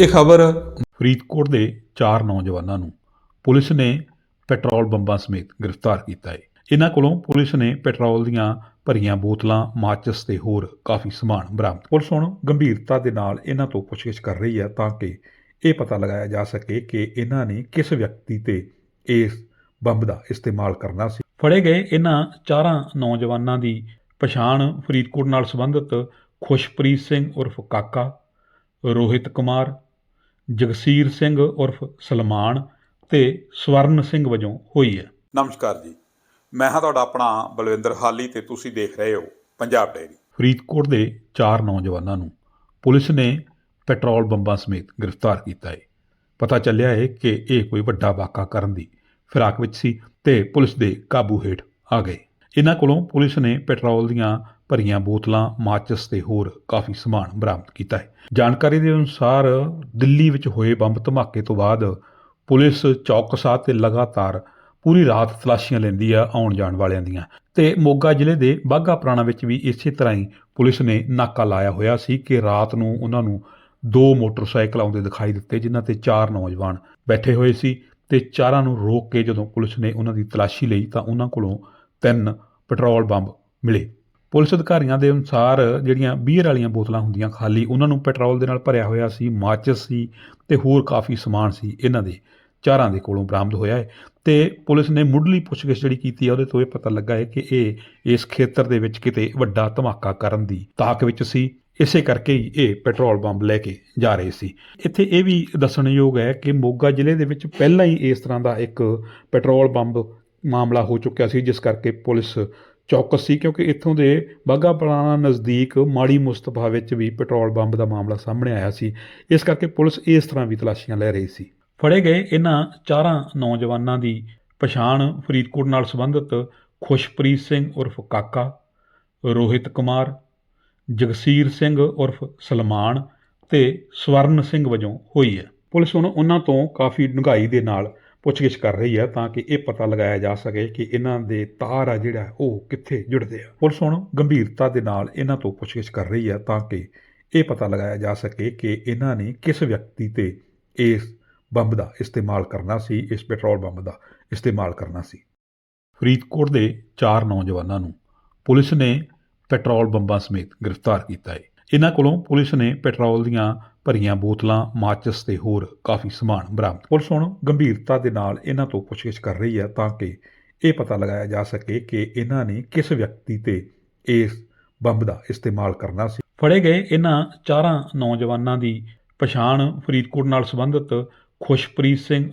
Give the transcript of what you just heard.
ਇਹ ਖਬਰ ਫਰੀਦਕੋਟ ਦੇ ਚਾਰ ਨੌਜਵਾਨਾਂ ਨੂੰ ਪੁਲਿਸ ਨੇ ਪੈਟਰੋਲ ਬੰਬਾਂ ਸਮੇਤ ਗ੍ਰਿਫਤਾਰ ਕੀਤਾ ਹੈ। ਇਹਨਾਂ ਕੋਲੋਂ ਪੁਲਿਸ ਨੇ ਪੈਟਰੋਲ ਦੀਆਂ ਭਰੀਆਂ ਬੋਤਲਾਂ, ਮਾਚਿਸ ਤੇ ਹੋਰ ਕਾਫੀ ਸਮਾਨ ਬਰਾਮਦ ਪੁਲਿਸ ਹੁਣ ਗੰਭੀਰਤਾ ਦੇ ਨਾਲ ਇਹਨਾਂ ਤੋਂ ਪੁੱਛਗਿੱਛ ਕਰ ਰਹੀ ਹੈ ਤਾਂ ਕਿ ਇਹ ਪਤਾ ਲਗਾਇਆ ਜਾ ਸਕੇ ਕਿ ਇਹਨਾਂ ਨੇ ਕਿਸ ਵਿਅਕਤੀ ਤੇ ਇਸ ਬੰਬ ਦਾ ਇਸਤੇਮਾਲ ਕਰਨਾ ਸੀ। ਫੜੇ ਗਏ ਇਹਨਾਂ ਚਾਰਾਂ ਨੌਜਵਾਨਾਂ ਦੀ ਪਛਾਣ ਫਰੀਦਕੋਟ ਨਾਲ ਸੰਬੰਧਿਤ ਖੁਸ਼ਪ੍ਰੀਤ ਸਿੰਘ ਉਰਫ ਕਾਕਾ, ਰੋਹਿਤ ਕੁਮਾਰ ਜਗਸੀਰ ਸਿੰਘ ਉਰਫ ਸਲਮਾਨ ਤੇ ਸਵਰਨ ਸਿੰਘ ਵਜੋਂ ਹੋਈ ਹੈ। ਨਮਸਕਾਰ ਜੀ। ਮੈਂ ਹਾਂ ਤੁਹਾਡਾ ਆਪਣਾ ਬਲਵਿੰਦਰ ਹਾਲੀ ਤੇ ਤੁਸੀਂ ਦੇਖ ਰਹੇ ਹੋ ਪੰਜਾਬ ਡਾਇਰੀ ਫਰੀਦਕੋਟ ਦੇ ਚਾਰ ਨੌਜਵਾਨਾਂ ਨੂੰ ਪੁਲਿਸ ਨੇ ਪੈਟਰੋਲ ਬੰਬਾਂ ਸਮੇਤ ਗ੍ਰਿਫਤਾਰ ਕੀਤਾ ਹੈ। ਪਤਾ ਚੱਲਿਆ ਹੈ ਕਿ ਇਹ ਕੋਈ ਵੱਡਾ ਵਾਕਾ ਕਰਨ ਦੀ ਫਿਰਾਕ ਵਿੱਚ ਸੀ ਤੇ ਪੁਲਿਸ ਦੇ ਕਾਬੂ ਹੇਠ ਆ ਗਏ। ਇਹਨਾਂ ਕੋਲੋਂ ਪੁਲਿਸ ਨੇ ਪੈਟਰੋਲ ਦੀਆਂ ਭਰੀਆਂ ਬੋਤਲਾਂ, ਮਾਚਿਸ ਤੇ ਹੋਰ ਕਾਫੀ ਸਮਾਨ ਬਰਾਮਦ ਕੀਤਾ ਹੈ। ਜਾਣਕਾਰੀ ਦੇ ਅਨੁਸਾਰ ਦਿੱਲੀ ਵਿੱਚ ਹੋਏ ਬੰਬ ਧਮਾਕੇ ਤੋਂ ਬਾਅਦ ਪੁਲਿਸ ਚੌਕਸ ਆ ਤੇ ਲਗਾਤਾਰ ਪੂਰੀ ਰਾਤ ਤਲਾਸ਼ੀਆਂ ਲੈਂਦੀ ਆ ਆਉਣ ਜਾਣ ਵਾਲਿਆਂ ਦੀਆਂ ਤੇ ਮੋਗਾ ਜ਼ਿਲ੍ਹੇ ਦੇ ਬਾਘਾ ਪੁਰਾਣਾ ਵਿੱਚ ਵੀ ਇਸੇ ਤਰ੍ਹਾਂ ਹੀ ਪੁਲਿਸ ਨੇ ਨਾਕਾ ਲਾਇਆ ਹੋਇਆ ਸੀ ਕਿ ਰਾਤ ਨੂੰ ਉਹਨਾਂ ਨੂੰ ਦੋ ਮੋਟਰਸਾਈਕਲ ਆਉਂਦੇ ਦਿਖਾਈ ਦਿੱਤੇ, ਜਿਨ੍ਹਾਂ ਤੇ ਚਾਰ ਨੌਜਵਾਨ ਬੈਠੇ ਹੋਏ ਸੀ ਤੇ ਚਾਰਾਂ ਨੂੰ ਰੋਕ ਕੇ ਜਦੋਂ ਪੁਲਿਸ ਨੇ ਉਹਨਾਂ ਦੀ ਤਲਾਸ਼ੀ ਲਈ ਤਾਂ ਉਹਨਾਂ ਕੋਲੋਂ ਤਿੰਨ ਪੈਟਰੋਲ ਬੰਬ ਮਿਲੇ। ਪੁਲਿਸ ਅਧਿਕਾਰੀਆਂ ਦੇ ਅਨੁਸਾਰ ਜਿਹੜੀਆਂ ਬੀਅਰ ਵਾਲੀਆਂ ਬੋਤਲਾਂ ਹੁੰਦੀਆਂ ਖਾਲੀ, ਉਹਨਾਂ ਨੂੰ ਪੈਟਰੋਲ ਦੇ ਨਾਲ ਭਰਿਆ ਹੋਇਆ ਸੀ, ਮਾਚਿਸ ਸੀ ਤੇ ਹੋਰ ਕਾਫੀ ਸਮਾਨ ਸੀ, ਇਹਨਾਂ ਦੇ ਚਾਰਾਂ ਦੇ ਕੋਲੋਂ ਬਰਾਮਦ ਹੋਇਆ ਹੈ। ਤੇ ਪੁਲਿਸ ਨੇ ਮੁੱਢਲੀ ਪੁੱਛਗਿੱਛ ਜਿਹੜੀ ਕੀਤੀ ਹੈ ਉਹਦੇ ਤੋਂ ਇਹ ਪਤਾ ਲੱਗਾ ਹੈ ਕਿ ਇਹ ਇਸ ਖੇਤਰ ਦੇ ਵਿੱਚ ਕਿਤੇ ਵੱਡਾ ਧਮਾਕਾ ਕਰਨ ਦੀ ਤਾਕ ਵਿੱਚ ਸੀ। ਇਸੇ ਕਰਕੇ ਹੀ ਇਹ ਪੈਟਰੋਲ ਬੰਬ ਲੈ ਕੇ ਜਾ ਰਹੇ ਸੀ। ਇੱਥੇ ਇਹ ਵੀ ਦੱਸਣਯੋਗ ਹੈ ਕਿ ਮੋਗਾ ਜ਼ਿਲ੍ਹੇ ਦੇ ਵਿੱਚ ਪਹਿਲਾਂ ਹੀ ਇਸ ਤਰ੍ਹਾਂ ਦਾ ਇੱਕ ਪੈਟਰੋਲ ਬੰਬ ਮਾਮਲਾ ਹੋ ਚੁੱਕਿਆ ਸੀ, ਜਿਸ ਕਰਕੇ ਪੁਲਿਸ ਚੌਕਸ ਸੀ ਕਿਉਂਕਿ ਇੱਥੋਂ ਦੇ ਬਾਘਾ ਪੁਰਾਣਾ ਨਜ਼ਦੀਕ ਮਾੜੀ ਮੁਸਤਫਾ ਵਿੱਚ ਵੀ ਪੈਟਰੋਲ ਬੰਬ ਦਾ ਮਾਮਲਾ ਸਾਹਮਣੇ ਆਇਆ ਸੀ। ਇਸ ਕਰਕੇ ਪੁਲਿਸ ਇਸ ਤਰ੍ਹਾਂ ਵੀ ਤਲਾਸ਼ੀਆਂ ਲੈ ਰਹੀ ਸੀ। ਫੜੇ ਗਏ ਇਹਨਾਂ ਚਾਰਾਂ ਨੌਜਵਾਨਾਂ ਦੀ ਪਛਾਣ ਫਰੀਦਕੋਟ ਨਾਲ ਸੰਬੰਧਿਤ ਖੁਸ਼ਪ੍ਰੀਤ ਸਿੰਘ ਉਰਫ ਕਾਕਾ, ਰੋਹਿਤ ਕੁਮਾਰ, ਜਗਸੀਰ ਸਿੰਘ ਉਰਫ ਸਲਮਾਨ ਤੇ ਸਵਰਨ ਸਿੰਘ ਵਜੋਂ ਹੋਈ ਹੈ। ਪੁਲਿਸ ਹੁਣ ਉਹਨਾਂ ਤੋਂ ਕਾਫੀ ਡੂੰਘਾਈ ਦੇ ਨਾਲ ਪੁੱਛਗਿੱਛ ਕਰ ਰਹੀ ਹੈ ਤਾਂ ਕਿ ਇਹ ਪਤਾ ਲਗਾਇਆ ਜਾ ਸਕੇ ਕਿ ਇਹਨਾਂ ਦੇ ਤਾਰ ਆ ਜਿਹੜਾ, ਉਹ ਕਿੱਥੇ ਜੁੜਦੇ ਆ। ਪੁਲਿਸ ਹੁਣ ਗੰਭੀਰਤਾ ਦੇ ਨਾਲ ਇਹਨਾਂ ਤੋਂ ਪੁੱਛਗਿੱਛ ਕਰ ਰਹੀ ਹੈ ਤਾਂ ਕਿ ਇਹ ਪਤਾ ਲਗਾਇਆ ਜਾ ਸਕੇ ਕਿ ਇਹਨਾਂ ਨੇ ਕਿਸ ਵਿਅਕਤੀ ਤੇ ਇਸ ਬੰਬ ਦਾ ਇਸਤੇਮਾਲ ਕਰਨਾ ਸੀ, ਇਸ ਪੈਟਰੋਲ ਬੰਬ ਦਾ ਇਸਤੇਮਾਲ ਕਰਨਾ ਸੀ। ਫਰੀਦਕੋਟ ਦੇ ਚਾਰ ਨੌਜਵਾਨਾਂ ਨੂੰ ਪੁਲਿਸ ਨੇ ਪੈਟਰੋਲ ਬੰਬਾਂ ਸਮੇਤ ਗ੍ਰਿਫਤਾਰ ਕੀਤਾ ਹੈ ਇਹਨਾਂ ਕੋਲੋਂ ਪੁਲਿਸ ਨੇ ਪੈਟਰੋਲ ਦੀਆਂ ਭਰੀਆਂ ਬੋਤਲਾਂ, ਮਾਚਿਸ ਤੇ ਹੋਰ ਕਾਫੀ ਸਮਾਨ ਬਰਾਮਦ ਪੁਲਿਸ ਹੁਣ ਗੰਭੀਰਤਾ ਦੇ ਨਾਲ ਇਹਨਾਂ ਤੋਂ ਪੁੱਛਗਿੱਛ ਕਰ ਰਹੀ ਹੈ ਤਾਂ ਕਿ ਇਹ ਪਤਾ ਲਗਾਇਆ ਜਾ ਸਕੇ ਕਿ ਇਹਨਾਂ ਨੇ ਕਿਸ ਵਿਅਕਤੀ ਤੇ ਇਸ ਬੰਬ ਦਾ ਇਸਤੇਮਾਲ ਕਰਨਾ ਸੀ। ਫੜੇ ਗਏ ਇਹਨਾਂ ਚਾਰਾਂ ਨੌਜਵਾਨਾਂ ਦੀ ਪਛਾਣ ਫਰੀਦਕੋਟ ਨਾਲ ਸੰਬੰਧਿਤ ਖੁਸ਼ਪ੍ਰੀਤ ਸਿੰਘ